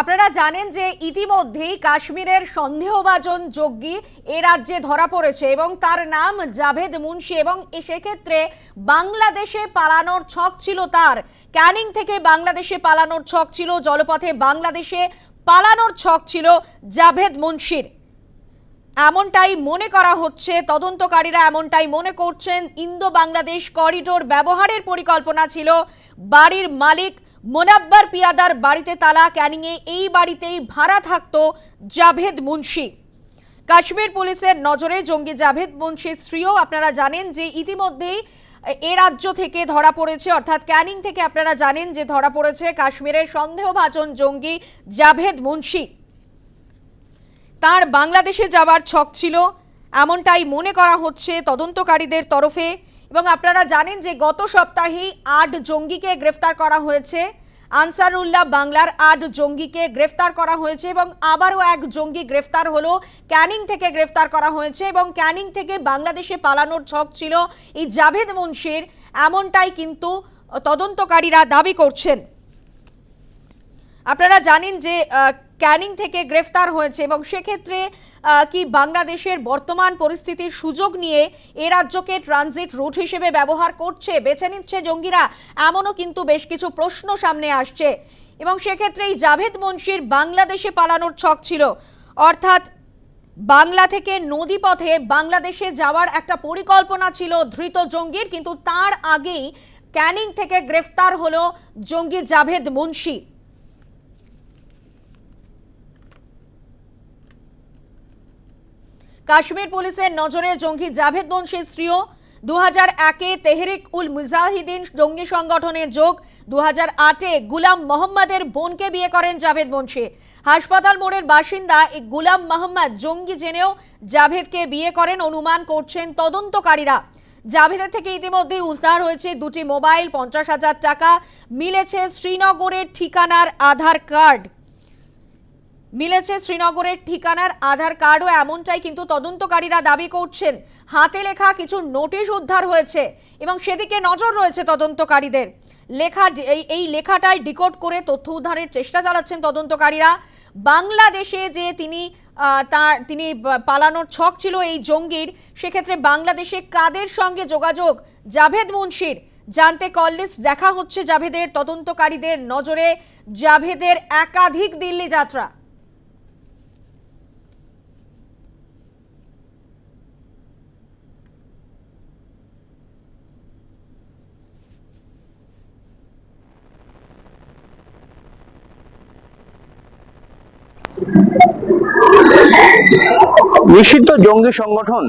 আপনারা জানেন যে ইতিমধ্যেই কাশ্মীরের সন্দেহভাজন যোগ্যী এ রাজ্যে ধরা পড়েছে এবং তার নাম জাভেদ মুন্সি এবং সেক্ষেত্রে বাংলাদেশে পালানোর ছক ছিল তার। ক্যানিং থেকে বাংলাদেশে পালানোর ছক ছিল, জলপথে বাংলাদেশে পালানোর ছক ছিল জাভেদ মুন্সির। এমনটাই মনে করা হচ্ছে, তদন্তকারীরা এমনটাই মনে করছেন ইন্দো বাংলাদেশ করিডোর ব্যবহারের পরিকল্পনা ছিল, বাড়ির মালিক মোনাব্বার পিয়াদার বাড়িতে তালা, ক্যানিংয়ে এই বাড়িতেই ভাড়া থাকতো জাভেদ মুন্সি। কাশ্মীর পুলিশের নজরে জঙ্গি জাভেদ মুন্সির স্ত্রীও আপনারা জানেন যে ইতিমধ্যেই এ রাজ্য থেকে ধরা পড়েছে, অর্থাৎ ক্যানিং থেকে আপনারা জানেন যে ধরা পড়েছে কাশ্মীরের সন্দেহভাজন জঙ্গি জাভেদ মুন্সি। তার বাংলাদেশে যাওয়ার ছক ছিল, এমনটাই মনে করা হচ্ছে তদন্তকারীদের তরফে এবং আপনারা জানেন যে গত সপ্তাহেই আট জঙ্গিকে গ্রেফতার করা হয়েছে। আনসারুল্লাহ বাংলার আট জঙ্গিকে গ্রেফতার করা হয়েছে এবং আবারও এক জঙ্গি গ্রেফতার হলো। ক্যানিং থেকে গ্রেফতার করা হয়েছে এবং ক্যানিং থেকে বাংলাদেশে পালানোর ছক ছিল এই জাভেদ মুন্সির। এমনটাই কিন্তু তদন্তকারীরা দাবি করছেন। আপনারা জানেন যে ক্যানিং থেকে গ্রেফতার হয়েছে এবং সেক্ষেত্রে কি বাংলাদেশের বর্তমান পরিস্থিতির সুযোগ নিয়ে এ রাজ্যকে ট্রানজিট রুট হিসেবে ব্যবহার করছে, বেছে নিচ্ছে জঙ্গিরা, এমনও কিন্তু বেশ কিছু প্রশ্ন সামনে আসছে। এবং সেক্ষেত্রে এই জাভেদ মুন্সির বাংলাদেশে পালানোর ছক ছিল। অর্থাৎ, বাংলা থেকে নদীপথে বাংলাদেশে যাওয়ার একটা পরিকল্পনা ছিল ধৃত জঙ্গির, কিন্তু তার আগেই ক্যানিং থেকে গ্রেফতার হলো জঙ্গি জাভেদ মুন্সি। কাশ্মীর পুলিশের নজরে জঙ্গি জাভেদ মুন্সির স্ত্রীও। দু হাজার একে তেহরিক উল মুজাহিদিন জঙ্গি সংগঠনে যোগ। দু হাজার আটে গুলাম মোহাম্মদের বোনকে বিয়ে করেন জাভেদ মুন্সি। হাসপাতাল মোড়ের বাসিন্দা এই গুলাম মোহাম্মদ জঙ্গি জেনেও জাভেদকে বিয়ে করেন অনুমান করছেন তদন্তকারীরা। জাভেদের থেকে ইতিমধ্যেই উদ্ধার হয়েছে দুটি মোবাইল, পঞ্চাশ হাজার টাকা। মিলেছে শ্রীনগরের ঠিকানার আধার কার্ড। মিলেছে শ্রীনগরের ঠিকানার আধার কার্ডও এমনটাই কিন্তু তদন্তকারীরা দাবি করছেন। হাতে লেখা কিছু নোটিশ উদ্ধার হয়েছে এবং সেদিকে নজর রয়েছে তদন্তকারীদের। লেখা এই লেখাটাই ডিকোড করে তথ্য উদ্ধারের চেষ্টা চালাচ্ছেন তদন্তকারীরা। বাংলাদেশে যে তিনি তার, তিনি পালানোর ছক ছিল এই জঙ্গির, সেক্ষেত্রে বাংলাদেশে কাদের সঙ্গে যোগাযোগ? জাভেদ মুন্সির। জানতে কল লিস্ট দেখা হচ্ছে জাভেদের তদন্তকারীদের নজরে। জাভেদের একাধিক দিল্লি যাত্রা। নিষিদ্ধ জঙ্গি সংগঠন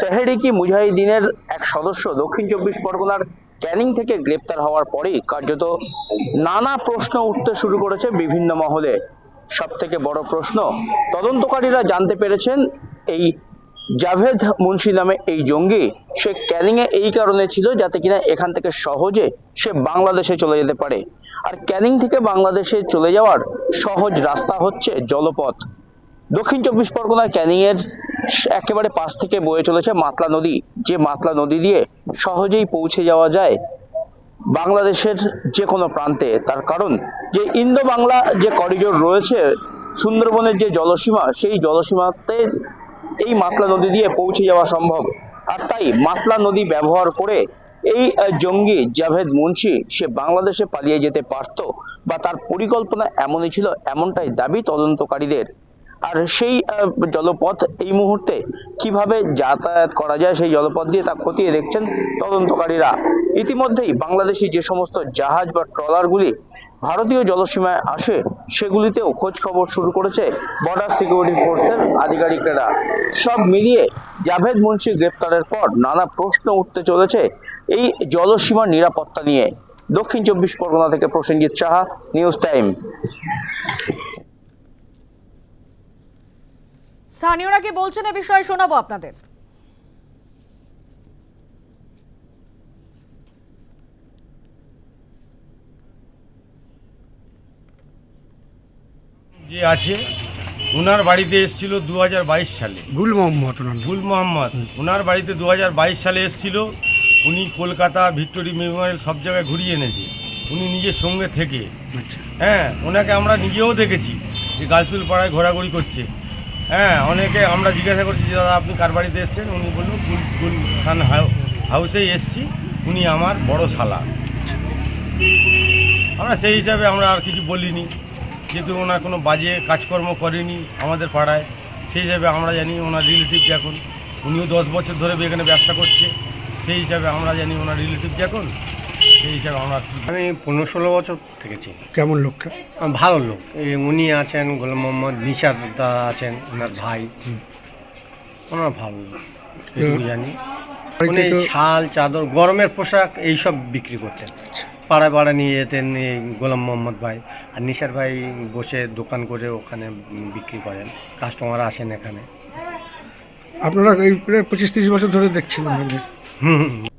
তেহরিকি মুজাহিদিনের এক সদস্য দক্ষিণ চব্বিশ পরগনার ক্যানিং থেকে গ্রেপ্তার হওয়ার পরেই কার্যত নানা প্রশ্ন উঠতে শুরু করেছে বিভিন্ন মহলে। সব থেকে বড় প্রশ্ন, তদন্তকারীরা জানতে পেরেছেন এই জাভেদ মুন্সি নামে এই জঙ্গি, সে ক্যানিংয়ে এই কারণে ছিল যাতে কিনা এখান থেকে সহজে সে বাংলাদেশে চলে যেতে পারে। আর ক্যানিং থেকে বাংলাদেশে চলে যাওয়ার সহজ রাস্তা হচ্ছে জলপথ। দক্ষিণ চব্বিশ পরগনার ক্যানিংয়ের একেবারে পাশ থেকে বয়ে চলেছে মাতলা নদী। যে মাতলা নদী দিয়ে সহজেই পৌঁছে যাওয়া যায় বাংলাদেশের যে কোনো প্রান্তে। তার কারণ যে ইন্দো বাংলা যে করিডোর রয়েছে, সুন্দরবনের যে জলসীমা, সেই জলসীমাতে এই মাতলা নদী দিয়ে পৌঁছে যাওয়া সম্ভব। আর তাই মাতলা নদী ব্যবহার করে এই জঙ্গি জাভেদ মুন্সি সে বাংলাদেশে পালিয়ে যেতে পারত বা তার পরিকল্পনা এমনই ছিল এমনটাই দাবি তদন্তকারীদের। আর সেই জলপথ এই মুহূর্তে কীভাবে যাতায়াত করা যায় সেই জলপথ দিয়ে তা খতিয়ে দেখছেন তদন্তকারীরা। ইতিমধ্যেই বাংলাদেশি যে সমস্ত জাহাজ বা ট্রলারগুলি ভারতীয় জলসীমায় আসে সেগুলিতেও খোঁজ খবর শুরু করেছে বর্ডার সিকিউরিটি ফোর্সের আধিকারিকেরা। সব মিলিয়ে জাভেদ মুন্সি গ্রেপ্তারের পর নানা প্রশ্ন উঠতে চলেছে এই জলসীমার নিরাপত্তা নিয়ে। দক্ষিণ চব্বিশ পরগনা থেকে প্রসেনজিৎ সাহা নিউজ টাইম স্থানীয়রা কি বলছেন এ বিষয়ে শোনাবো আপনাদের? যে আছে ওনার বাড়িতে এসেছিল দু সালে। গুল মোহাম্মদ গুল মোহাম্মদ। ওনার বাড়িতে দু হাজার বাইশ সালে এসেছিল। উনি কলকাতা ভিক্টোরি মেমোরিয়াল সব জায়গায় ঘুরিয়ে এনেছে। উনি নিজের সঙ্গে থেকে। আচ্ছা। হ্যাঁ ওনাকে আমরা নিজেও দেখেছি যে গাছুল পাড়ায় ঘোরাঘুরি করছে। হ্যাঁ অনেকে আমরা জিজ্ঞাসা করছি যে দাদা আপনি কার বাড়িতে এসছেন? উনি বলল গুল গুলশান হাউ- হাউসেই এসছি। উনি আমার বড় শালা। আমরা সেই হিসাবে আমরা আর কিছু বলিনি। যেহেতু ওনার কোনো বাজে কাজকর্ম করেনি আমাদের পাড়ায় সেই হিসাবে আমরা জানি ওনার রিলেটিভ এখন উনিও দশ বছর ধরে এখানে ব্যবসা করছে সেই হিসাবে আমরা জানি ওনার রিলেটিভ এখন সেই হিসাবে আমরা আমি পনেরো ষোলো বছর থেকেছি। কেমন লোকটা আহ, ভালো লোক। এই উনি আছেন গোলাম মোহাম্মদ নিশাদ দাদা আছেন ওনার ভাই। ওনার ভালো লোক জানি। উনি শাল চাদর গরমের পোশাক এইসব বিক্রি করতেন। পাড়ায় পাড়ায় নিয়ে যেতেন এই গোলাম মোহাম্মদ ভাই। আর নিশার ভাই বসে দোকান করে ওখানে বিক্রি করেন। কাস্টমার আসেন এখানে। আপনারা এই প্রায় পঁচিশ তিরিশ বছর ধরে। হুম হুম,